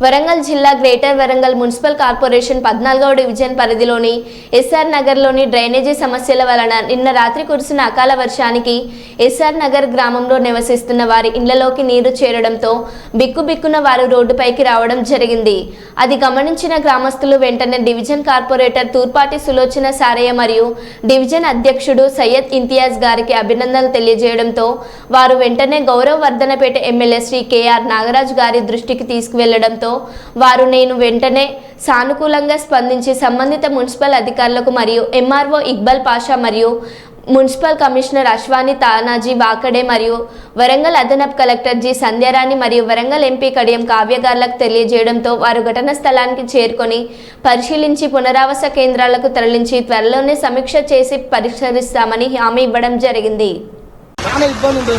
వరంగల్ జిల్లా greater Warangal municipal corporation పద్నాలుగవ division పరిధిలోని ఎస్ఆర్ నగర్లోని డ్రైనేజీ సమస్యల వలన నిన్న రాత్రి కురిసిన అకాల వర్షానికి ఎస్ఆర్ నగర్ గ్రామంలో నివసిస్తున్న వారి ఇళ్ళలోకి నీరు చేరడంతో బిక్కుబిక్కున వారు రోడ్డుపైకి రావడం జరిగింది. అది గమనించిన గ్రామస్తులు వెంటనే డివిజన్ కార్పొరేటర్ తూర్పాటి సులోచన సారయ్య మరియు డివిజన్ అధ్యక్షుడు సయ్యద్ ఇంతియాజ్ గారికి అభినందనలు తెలియజేయడంతో వారు వెంటనే గౌరవ Wardhannapet MLA Shri K R Nagaraju గారి దృష్టికి తీసుకువెళ్ళడంతో వారు నేను వెంటనే సానుకూలంగా స్పందించి సంబంధిత మున్సిపల్ అధికారులకు మరియు ఎంఆర్ఓ ఇక్బల్ పాషా మరియు మున్సిపల్ కమిషనర్ అశ్వాని తానాజీ వాకడే మరియు వరంగల్ అదనపు కలెక్టర్ జి సంధ్యారాణి మరియు వరంగల్ ఎంపీ కడియం కావ్యగార్లకు తెలియజేయడంతో వారు ఘటన స్థలానికి చేరుకొని పరిశీలించి పునరావాస కేంద్రాలకు తరలించి త్వరలోనే సమీక్ష చేసి పరిష్కరిస్తామని హామీ ఇవ్వడం జరిగింది. చాలా ఇబ్బంది ఉంటుంది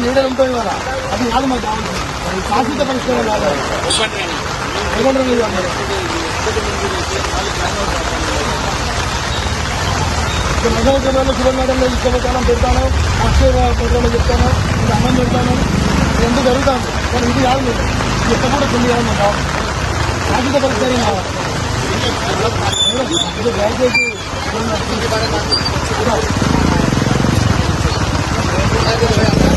నీడలు ఉంటాయి కదా అది కాదు మాకు కావాల్సింది శాశ్వత పరిష్కారం కాదు మెగా జిల్లాలో శుభ మేడంలో ఇష్టపడాలని పెడతాను అక్షయ పెట్రోల్ చెప్తాను అన్నం పెడతాను ఎంత జరుగుతాను కానీ ఇది కాదు మీరు ఎక్కడ కూడా కింది కాదు కావాలి शादी का कर्मचारी ना जो गैस के बारे में